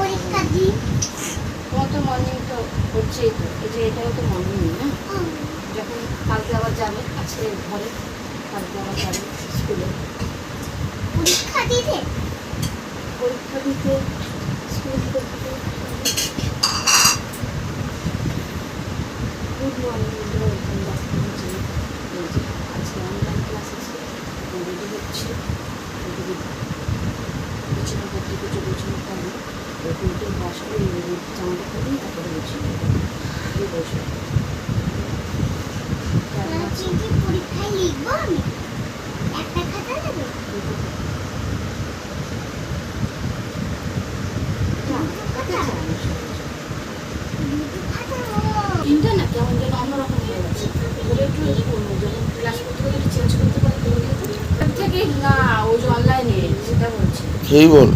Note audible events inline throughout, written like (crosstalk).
পরীক্ষা দিই। তোমার তো মর্নিং তো হচ্ছেই তো। এই যে এটাও তো মর্নিং না? যখন কালকে আবার যাবে আজকে ঘরে কালকে আবার যাবে স্কুলে। পরীক্ষা দিতে? পরীক্ষা দিতে স্কুল করতে good morning welcome back to আজকে অনলাইন ক্লাস আছে রেডি হচ্ছে। রেডি করতে কিছু গুছানো করবে উল্টে বসবে জামাটা খুলি তারপরে গুছিয়ে নেবে কেমন আছে? আজকে কি পরীক্ষায় লিখব আমি একটা খাতা দেবে দুটো খাতা ও তিনটা না কেমন যেন অন্যরকম হয়ে গেছে ওটা একটু ই করব যখন ক্লাস করতে গেলে চেঞ্জ করতে পারি থেকে না ওই যে অনলাইনে সেটা বলছি সেই বল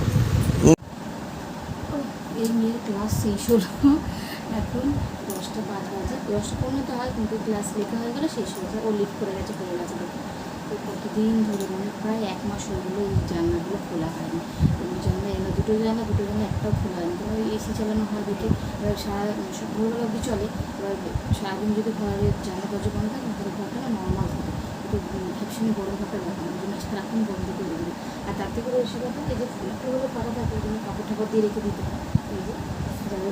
এই মেয়ের ক্লাস শেষ হলো এখন দশটা পাঁচ বাজে। দশটা পনেরো তো হয়, কিন্তু ক্লাস লেখা হয়ে গেলে শেষ হয়ে যায় ও লিভ করে গেছে হয়ে গেছে। দেখো তো কতদিন ধরে মানে প্রায় এক মাস হয়ে গেলো এই জানলাগুলো খোলা হয়নি। এই জানলা এলো দুটো জানলা দুটো জানলা, একটাও খোলা হয়নি। কারণ ওই এসি চালানো হয় দুটো এবার সারা ভোরবেলা অবধি চলে। এবার সারাদিন যদি ঘরের জানলা দরজা বন্ধ থাকে, তাহলে ঘরটা না নর্মাল থাকে। একটু ভীষণ বড় ঘরটা দেখানো জন্য এখন বন্ধ করে দেবে আর তার থেকে বেশি কথা এই যে ফুলগুলো করা থাকে ওই জন্য কাপড় টাপড় দিয়ে রেখে দিতে হয়।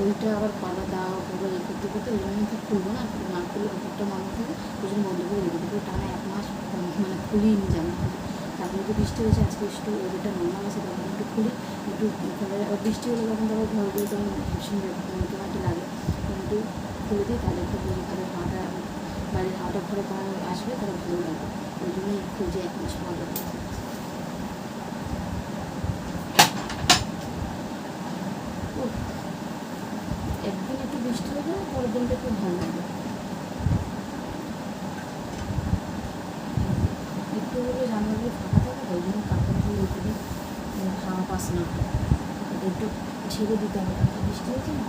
ওইটা আবার পালা দেওয়া পুরো এই করতে করতে ওই জন্য খুলবো না। না খুললে ওপরটা মানুষ থাকে ওই জন্য বন্ধ করে রেখে দেবো টানা এক মাস মানে খুলিনি জানো তারপরে তো বৃষ্টি হয়েছে, আজকে একটু ওদেরটা নর্মাল আছে, তখন একটু খুলি। একটু খুলে বৃষ্টি হলে তখন তারপর ঘরগুলো তখন ভীষণ একটু লাগে। কিন্তু খুলে দিই, তাহলে একটু ঘরের হাওয়াটা বাড়ির হাওয়াটা ঘরে পাওয়া আসবে, তাহলে ভালো লাগে। ওই জন্যই খুঁজে এক মাস ভালো লাগে উফ, একদিন একটু বৃষ্টি হয়ে যাবে পরের দিনটা খুব ভালো লাগে। একটু হলে জানলাগুলো ফাঁকা থাকে ওই জন্য রেখে দিই যেন হাওয়া পাস না। একটু ছেড়ে দিতে হবে, কারণ বৃষ্টি হয়েছে না?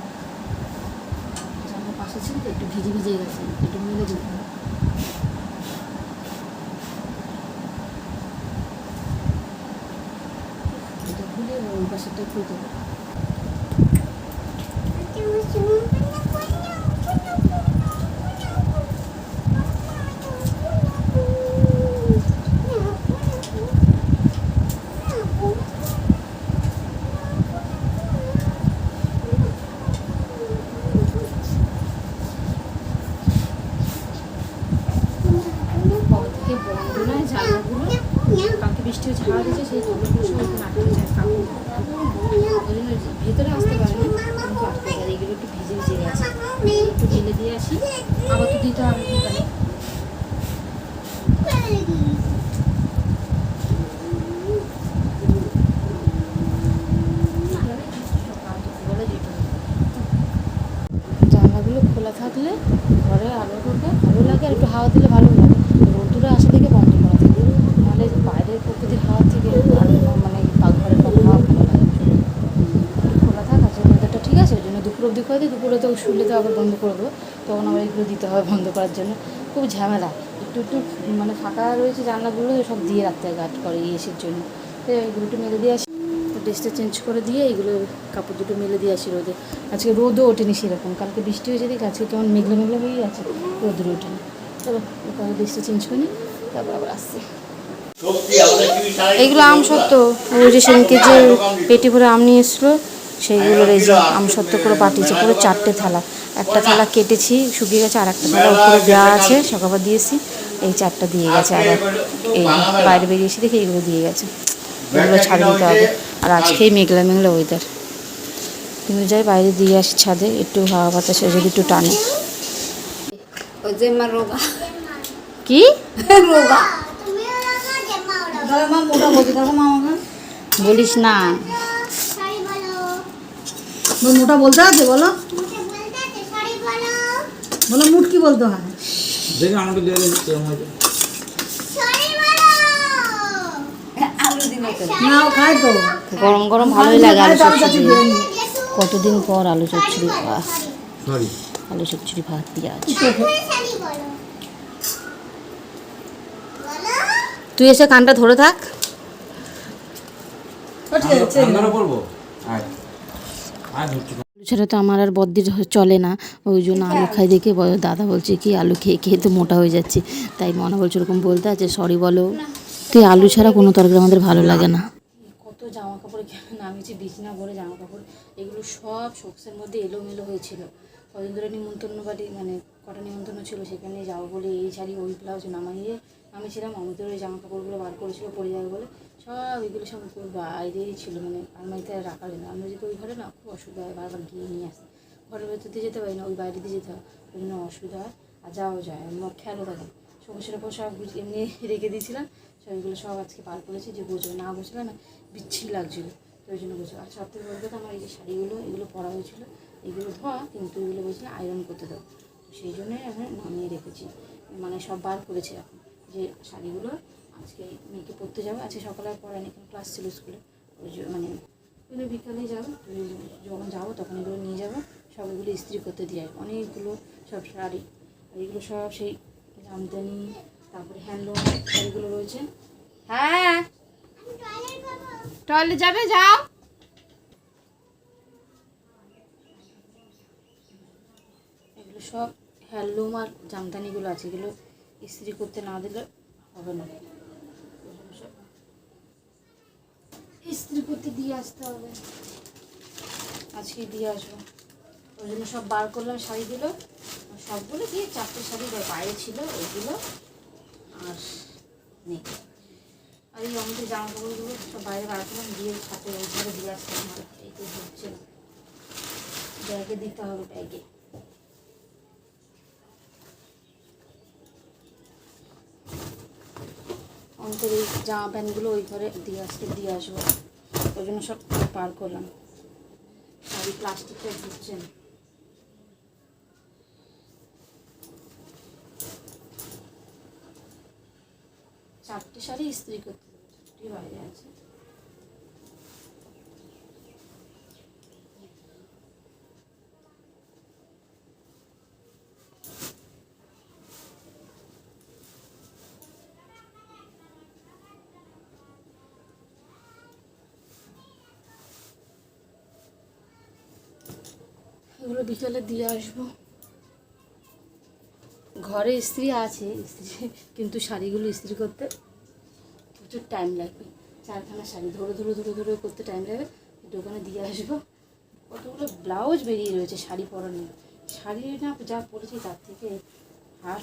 জানলা পাশে ছিল তো, একটু ভিজে ভিজে গেছে, একটু মেলে দিতে হবে। এটা খুলে ওই পাশেরটা খুলতে হবে কবে থেকে বন্ধ নয় জানলাগুলো কালকে বৃষ্টি হয়েছে হাওয়া দিয়েছে সেই আটকে যায় কাপড় ওই জন্য ভেতরে আসতে পারে কিন্তু আটকে যায় এগুলো একটু ভিজে ভিজে গেছে একটু ঢেলে দিয়ে আসি আবার তো দিতে হবে জানলাগুলো খোলা থাকলে ঘরে আলো ঢোকে ভালো লাগে আর একটু হাওয়া দিলে ভালো লাগে রোদ্দুরে আসা থেকে বন্ধ করা থাকে নাহলে বাইরের প্রকৃতির হাওয়া থেকে আর মানে পাকঘরের কোনো হাওয়া ভালো লাগে না। একটু খোলা থাক আছে ওয়েদারটা ঠিক আছে ওই জন্য দুপুর অবধি করে দিই দুপুরে তো শুলে তো আবার বন্ধ করব তখন আবার এগুলো দিতে হবে বন্ধ করার জন্য। খুব ঝামেলা। একটু একটু মানে ফাঁকা রয়েছে জানলাগুলো সব দিয়ে রাখতে হয় গাট করে এসির জন্য। তো এগুলো একটু মেলে দিয়ে আসি। ড্রেসটা চেঞ্জ করে দিয়ে এগুলো কাপড় দুটো মেলে দিয়ে আসি রোদে। আজকে রোদও ওঠেনি সেরকম। কালকে বৃষ্টি হয়েছে দেখি আজকে কেমন মেঘলা মেঘলা হয়ে আছে। রোদুর ওঠেনি। চলো কালকে ড্রেসটা চেঞ্জ করে নিই তারপর আবার আসছি। এগুলো আম সত্য ওই যে সেদিনকে যে পেটি ভরে আম নিয়ে এসলো সেইগুলোর এই যে আম সত্য করে পাঠিয়েছে পুরো চারটে থালা। একটা থালা কেটেছি শুকিয়ে গেছে আর একটা থালা উপরে দেওয়া আছে সকালবার দিয়েছি এই চারটা দিয়ে গেছে। আবার এই বাইরে বেরিয়েছি দেখে এইগুলো দিয়ে গেছে। এগুলো ছাড়ে দিতে হবে। আর আজকেই মেঘলা মেঘলা ওয়েদার কিন্তু যাই বাইরে দিয়ে আসি ছাদে একটু হাওয়া বাতাসে যদি একটু টানে। ওই জেম্মা রোগা। কি? (laughs) রোগা। তুমিও লাগা জামাও লাগা দাদা মা মোটা বলছে দেখো মা আমাকে বলিস না শাড়ি বলো বল, মোটা বলতে আছে বলো। আছে বলো। বলো মুট কি বলতে হয়? দেখে আমাকে দিয়ে কেমন তো। গরম গরম ভালোই লাগে আলু চচ্চড়ি। দিয়ে। কতদিন পর আলু চচ্চড়ি? সরি। আলু চচ্চড়ি ভাত বলো। বলো। তুই এসে কানটা ধরে থাক। ও ঠিক আছে ছেড়ে আমরা পড়ব আয় আয় ধরছি আলু ছাড়া তো আমার আর বদ্দির চলে না। ওই জন্য আলু খাই দেখে দাদা বলছে কি আলু খেয়ে খেয়ে তো মোটা হয়ে যাচ্ছে। তাই মনে বলছে ওরকম বলতে আছে সরি বলো। তুই আলু ছাড়া কোনো তরকারি আমাদের ভালো লাগে না। কত জামা কাপড় নামিয়েছি বিছনা ভরে জামা কাপড় এগুলো সব শোকসের মধ্যে এলোমেলো হয়েছিল। কদিন ধরে নিমন্ত্রণ বাড়ি মানে কটা নিমন্ত্রণ ছিল সেখানে যাব বলে এই শাড়ি ওই ব্লাউজ নামাইয়ে নামিয়েছিলাম। অমিতের ওই জামা কাপড়গুলো বার করেছিল পরে যাবে বলে। সব এগুলো সব বাইরেই ছিল মানে আলমারিতে রাখা যায় না আমরা যদি ওই ঘরে না, খুব অসুবিধা হয়, বারবার গিয়ে নিয়ে আসতে। ঘরের ভেতর দিয়ে যেতে পারি না, ওই বাইরে দিয়ে যেতে হয়। ওই জন্য অসুবিধা হয় আর যাওয়াও যায় আমার খেয়ালও থাকে সমস্যার উপর সব এমনি রেখে দিয়েছিলাম সব এগুলো সব আজকে পার করেছি, যে বুঝবে না বুঝলে না বিচ্ছিন্ন লাগছিল। তো ওই জন্য বুঝবে আর সব থেকে বলতে আমার এই যে শাড়িগুলো, এগুলো পরা হয়েছিল, এগুলো ধোয়া, কিন্তু এগুলো বলছিল আয়রন করতে দাও। সেই জন্যই এখন নামিয়ে রেখেছি। মানে সব বার করেছি এখন, যে শাড়িগুলো আজকে মেয়েকে পড়তে যাবে। আজকে সকালে আর পড়ায়নি ক্লাস ছিল স্কুলে। ওই মানে এগুলো বিকালেই যাব যখন যাব তখন এগুলো নিয়ে যাব। সব এগুলো ইস্ত্রি করতে দিয়ে অনেকগুলো সব শাড়ি, আর এগুলো সব সেই জামদানি, তারপরে হ্যান্ডলুম শাড়িগুলো রয়েছে। হ্যাঁ! টয়লেট যাবে, যাও! এগুলো সব হ্যান্ডলুম আর জামদানিগুলো আছে। এগুলো ইস্ত্রি করতে না দিলে হবে না এগুলো সব ইস্ত্রি করতে দিয়ে আসতে হবে। আজকে দিয়ে আসব। ওই জন্য সব বার করলাম শাড়িগুলো সবগুলো দিয়ে চারটে শাড়ি বাইরে ছিল ওইগুলো আর নেই। আর এই আমাদের জামা কাপড়গুলো সব বাইরে বার করলাম, দিয়ে সাথে ওইভাবে দিয়ে আসতে এই তো হচ্ছে ব্যাগে দিতে হবে ব্যাগে। অন্তর এই জামা প্যান্টগুলো ওই ঘরে দিয়ে আসতে, দিয়ে আসব। ওই জন্য সব পার করলাম। আর এই প্লাস্টিকটা ঢুকছেন চারটে শাড়ি ইস্ত্রি করতে বাইরে আছে এগুলো বিকালে দিয়ে আসব। ঘরে ইস্ত্রি আছে ইস্ত্রি (laughs) কিন্তু শাড়িগুলো ইস্ত্রি করতে প্রচুর টাইম লাগবে। চারখানা শাড়ি, ধরে ধরে ধরে ধরে করতে টাইম লাগবে। দোকানে দিয়ে আসব। কতগুলো ব্লাউজ বেরিয়ে রয়েছে শাড়ি পরানো শাড়ি না, যা পরেছি তার থেকে আর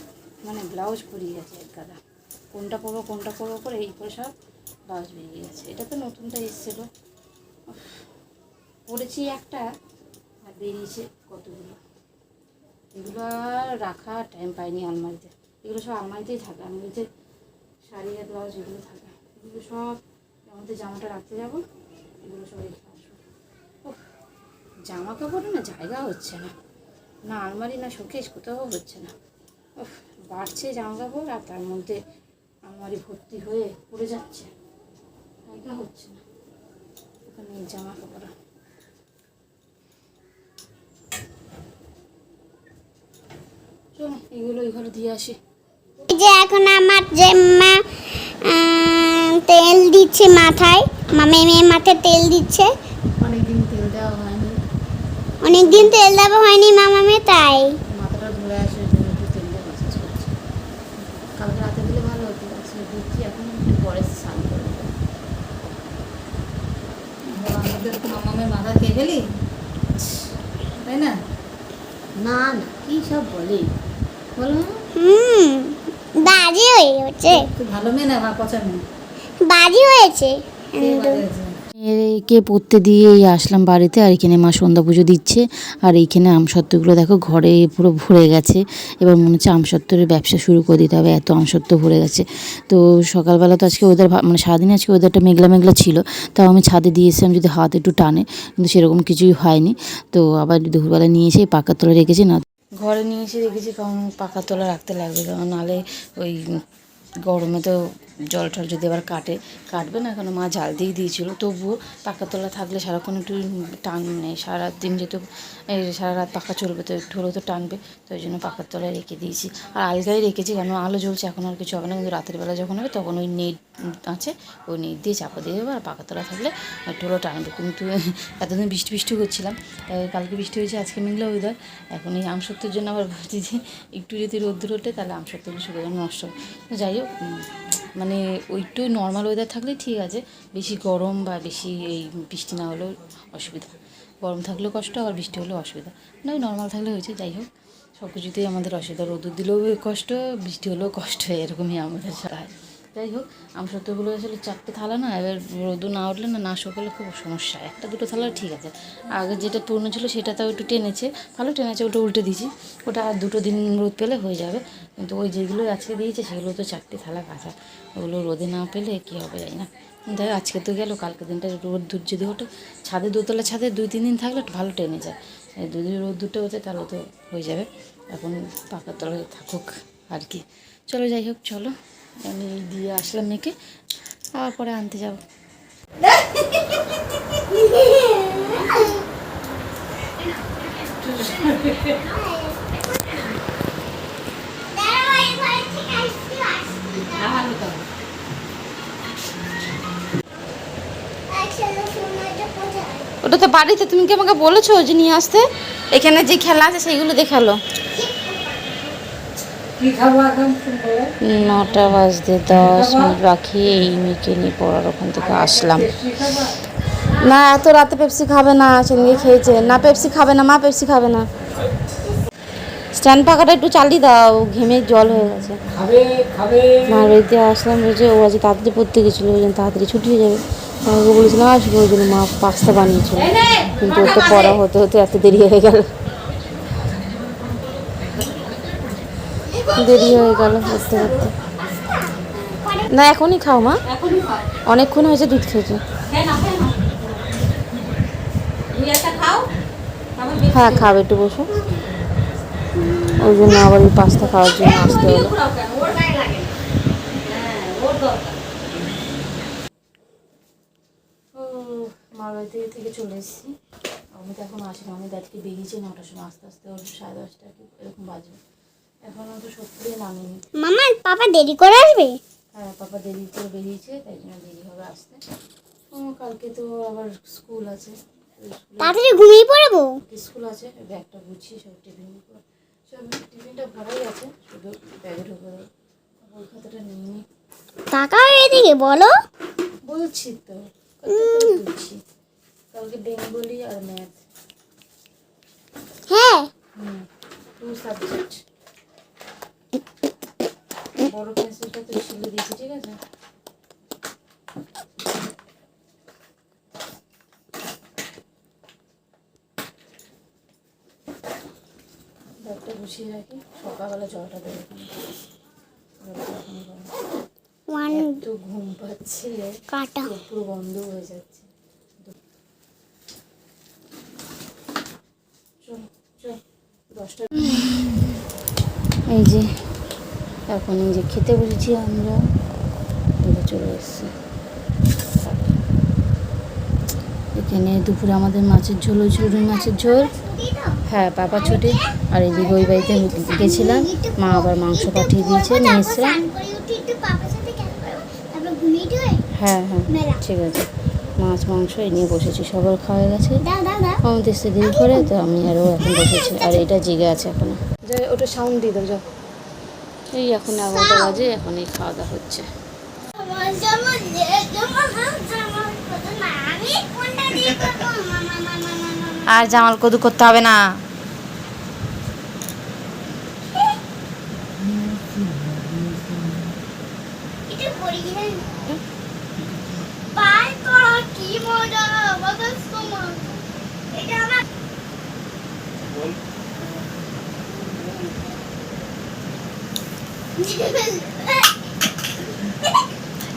মানে ব্লাউজ পরিয়ে গেছে এক গাদা। কোনটা পরবো কোনটা পরবো করে এই করে সব ব্লাউজ বেরিয়ে গেছে। এটা তো নতুনটা এসেছিল। পরেছি একটা বেরিয়েছে কতগুলো? এগুলো রাখা টাইম পাইনি আলমারিতে। এগুলো সব আলমারিতেই থাকে। আলমারিতে শাড়ি আর ব্লাউজ এগুলো থাকে। এগুলো সব আমাদের জামাটা রাখতে যাব। এগুলো সব রেখে আসব। জামা কাপড়ে না জায়গা হচ্ছে না। না আলমারি, না শোকেস, কোথাও হচ্ছে না। বাড়ছে জামা কাপড় আর তার মধ্যে আলমারি ভর্তি হয়ে পড়ে যাচ্ছে। জায়গা হচ্ছে না। ওখানে জামা কাপড় চলো এগুলো ঘরে দিয়ে আসি। যে এখন আমার যে মা তেল দিচ্ছে মাথায়। মামে মেয়ে মাথায় তেল দিচ্ছে। অনেকদিন তেল দেওয়া হয়নি। অনেকদিন তেল দেওয়া হয়নি মামা মেয়ে তাই। মাথাটা ধরে আসে একটু তেল দিয়ে মাসাজ করছি। কালকে রাতে দিলে ভালো হতো আজকে দিচ্ছি এখন একটু পরে স্নান করে দেবো আমাদের মাথা খেয়ে ফেলি তাই না না না কী সব বলে বলো হুম বাজি হয়ে গেছে তুই ভালো মেয়ে না পচা মেয়ে? বাজি হয়েছে। কে পড়তে দিয়ে এই আসলাম বাড়িতে আর এখানে মা সন্ধ্যা পুজো দিচ্ছে আর এইখানে আমসত্ত্বগুলো দেখো ঘরে পুরো ভরে গেছে এবার মনে হচ্ছে আমসত্ত্বের ব্যবসা শুরু করে দিতে হবে এত আমসত্ত্ব ভরে গেছে। তো সকালবেলা তো আজকে ওদের মানে সারাদিন আজকে ওদেরটা মেঘলা মেঘলা ছিল তাও আমি ছাদে দিয়ে এসেছিলাম যদি হাত একটু টানে কিন্তু সেরকম কিছুই হয়নি। তো আবার দুপুরবেলা নিয়ে এসে পাকার তলা রেখেছি না ঘরে নিয়ে এসে রেখেছি কারণ পাকার তলা রাখতে লাগবে কারণ নাহলে ওই গরমে তো জল টল যদি আবার কাটে কাটবে না কেন? মা জাল দিয়ে দিয়েছিল। তবুও পাকা তোলা থাকলে সারাক্ষণ একটু টান নেই সারা দিন যেহেতু সারা রাত পাখা চলবে তো একটু হলেও তো টানবে তো ওই জন্য পাকার তলায় রেখে দিয়েছি। আর আলগায় রেখেছি কারণ আলো জ্বলছে এখন আর কিছু হবে না। কিন্তু রাতের বেলা যখন হবে তখন ওই নেট আছে ওই নেট দিয়ে চাপা দিয়ে দেবো। আর পাকা তলা থাকলে একটু হলেও টানবে। কিন্তু এতদিন বৃষ্টি বৃষ্টি করছিলাম। কালকে বৃষ্টি হয়েছে আজকে মেঘলা ওয়েদার এখন এই আমসত্বের জন্য আবার ভাবছি যে একটু যদি রোদ্দুর ওঠে তাহলে আমসত্বগুলো শুকিয়ে নষ্ট হবে। যাই হোক উম, মানে ওইটু নর্মাল ওয়েদার থাকলে ঠিক আছে। বেশি গরম বা বেশি এই বৃষ্টি না হলেও অসুবিধা। গরম থাকলেও কষ্ট আর বৃষ্টি হলেও অসুবিধা। না নর্মাল থাকলে হয়েছে, যাই হোক। সব কিছুতেই আমাদের অসুবিধা। রোদুর দিলেও কষ্ট, বৃষ্টি হলেও কষ্ট হয় এরকমই আমাদের হয় যাই হোক আমসত্ত্বগুলো আসলে চারটে থালা না, এবার রোদু না উঠলে না না শুকালে খুব সমস্যা। একটা দুটো থালা ঠিক আছে। আগে যেটা পুরনো ছিল সেটা তাও একটু টেনেছে, ভালো টেনেছে, ওটা উল্টে দিয়েছি। ওটা আর দুটো দিন রোদ পেলে হয়ে যাবে। কিন্তু ওই যেগুলো আজকে দিয়েছে, সেগুলো তো চারটে থালা কাঁচা। ওগুলো রোদে না পেলে কী হবে জানি না। দেখ আজকে তো গেলো কালকে দিনটা রোদ দূর যদি ওঠে ছাদে দোতলা ছাদে দুই তিন দিন থাকলে ভালো টেনে যায়। যদি রোদ দুটো হতে তাহলে তো হয়ে যাবে। এখন পাকার তলায় থাকুক আর কি। চলো যাই হোক চলো। আমি দিয়ে আসলাম মেয়েকে আবার পরে আনতে যাব। (laughs) (laughs) ওটা তো বাড়িতে, তুমি কি আমাকে বলেছ যে নিয়ে আসতে? এখানে যে খেলা আছে সেইগুলো দেখাল। নটা বাজতে দশ মিনিট বাকি, এই মেয়েকে নিয়ে পড়ার ওখান থেকে আসলাম। না, এত রাতে পেপসি খাবে না, সঙ্গে খেয়েছে। না, পেপসি খাবে না, মা পেপসি খাবে না। স্ট্যান্ড পাখাটা একটু চালিয়ে দাও ঘেমে জল হয়ে গেছে। মার বাড়িতে আসলাম বলছে ও আজকে তাড়াতাড়ি পড়তে গেছিল ওই জন্য তাড়াতাড়ি ছুটি হয়ে যাবে। আমাকে বলেছিলাম আসবে ওই জন্য মা পাস্তা বানিয়েছিল। কিন্তু ওর তো পড়া হতে হতে এত দেরি হয়ে গেল। দেরি হয়ে গেল পড়তে পড়তে না এখনই খাও মা। অনেকক্ষণ হয়েছে দুধ খেয়েছে। হ্যাঁ খাবে একটু বসো। ওই জন্য আবার ওই পাস্তা খাওয়ার জন্য আসতে হলো। ও মার বাড়ি থেকে থেকে চলে এসেছি। আমি তো এখন আসিনি আমি আজকে বেরিয়েছি নটার সময় আস্তে আস্তে ওর সাড়ে দশটা কি এরকম বাজবে এখনও তো সত্যি নামিনি। মামা পাপা দেরি করে আসবে? হ্যাঁ পাপা দেরি করে বেরিয়েছে তাই জন্য দেরি হবে আসতে। ও কালকে তো আবার স্কুল আছে। তাড়াতাড়ি ঘুমিয়ে পড়ব? স্কুল আছে ব্যাগটা গুছিয়ে সব টিফিন সব টিফিনটা ভরাই আছে শুধু ব্যাগে ঢুকে দেবো বই খাতাটা নিয়ে তাকাও এদিকে বলো। বলছি তো বলছি? কালকে বেঙ্গলি আর ম্যাথ হ্যাঁ। টু সাবজেক্ট বড় পেন্সিলটা তো ছিলে দিয়েছি ঠিক আছে? ব্যাগটা গুছিয়ে রাখি। সকালবেলা জলটা দেবো এত ঘুম পাচ্ছে। কাটা। পুরো বন্ধ হয়ে যাচ্ছে। এই যে এখন এই যে খেতে বসেছি আমরা চলে এসেছি। এখানে দুপুরে আমাদের মাছের ঝোল হয়েছিল রুই মাছের ঝোল। হ্যাঁ পাপা ছোটে। আর এই দিকে ওই বাড়িতে গেছিলাম। মা আবার মাংস পাঠিয়ে দিয়েছে, নিয়ে এসেছিলাম হ্যাঁ হ্যাঁ ঠিক আছে। মাছ, মাংস এই নিয়ে বসেছি, সবার খাওয়া গেছে। আমাদের এসে দেরি করে, তো আমি আরও এখন বসেছি। আর এটা জেগে আছে এখনও। যাই, ওটা সাউন্ড দিয়ে যাও। এই এখন এগারোটা বাজে, এখন এই খাওয়া দাওয়া হচ্ছে। আর জামাল কদু করতে হবে না।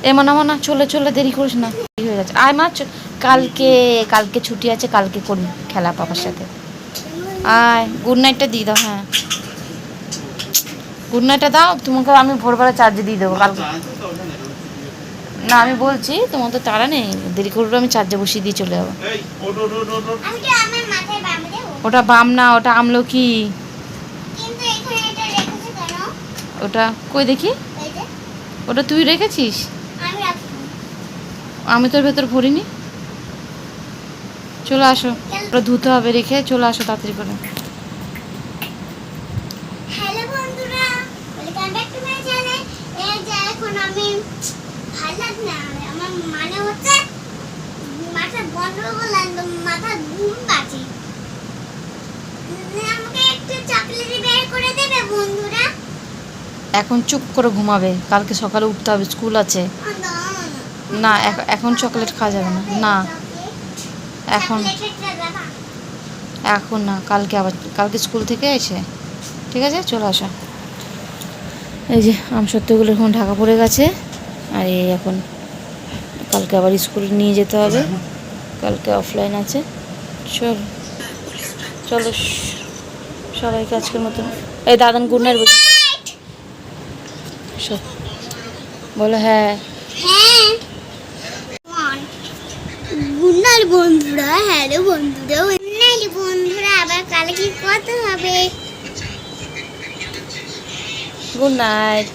এমন (laughs) এমন চলে চলে দেরি করিস না। হয়ে যাচ্ছে। আয় মা কালকে কালকে ছুটি আছে কালকে করবি খেলা পাপার সাথে। আয় গুড নাইটটা দিয়ে দাও হ্যাঁ। গুড নাইটটা দাও তোমাকে আমি ভোরবেলা চার্জে দিয়ে দেবো কালকে। না আমি বলছি তোমার তো তাড়া নেই দেরি করলে আমি চার্জে বসিয়ে দিয়ে চলে যাব। আমি তো আমার মাথায় বাঁধে দেবো ওটা বাম না ওটা আমলকি। কিন্তু এখানে এটা রেখেছে কেন? ওটা কই দেখি? ওটা তুই রেখেছিস? আমি তোর ভেতর ভরিনি? চলে আসো। ওটা ধুতে হবে রেখে চলে আসো তাড়াতাড়ি করে। এখন মানে এখন চুপ করে ঘুমাবে কালকে সকালে উঠতে হবে স্কুল আছে। না। এখ- এখন চকলেট খাওয়া যাবে না। না। এখন এখন না কালকে আবার কালকে স্কুল থেকে এসে ঠিক আছে? চলে আসো। এই যে আম সত্যগুলো এখন ঢাকা পড়ে গেছে আর এই এখন কালকে আবার স্কুলে নিয়ে যেতে হবে। কালকে অফলাইন আছে। চল চলো সবাইকে আজকের মতন। এই দাদান গুড নাইট বলো হ্যাঁ হ্যাঁ। গুড বন্ধুরা হ্যালো বন্ধুরা গুড বন্ধুরা আবার কালকে কত হবে? Good night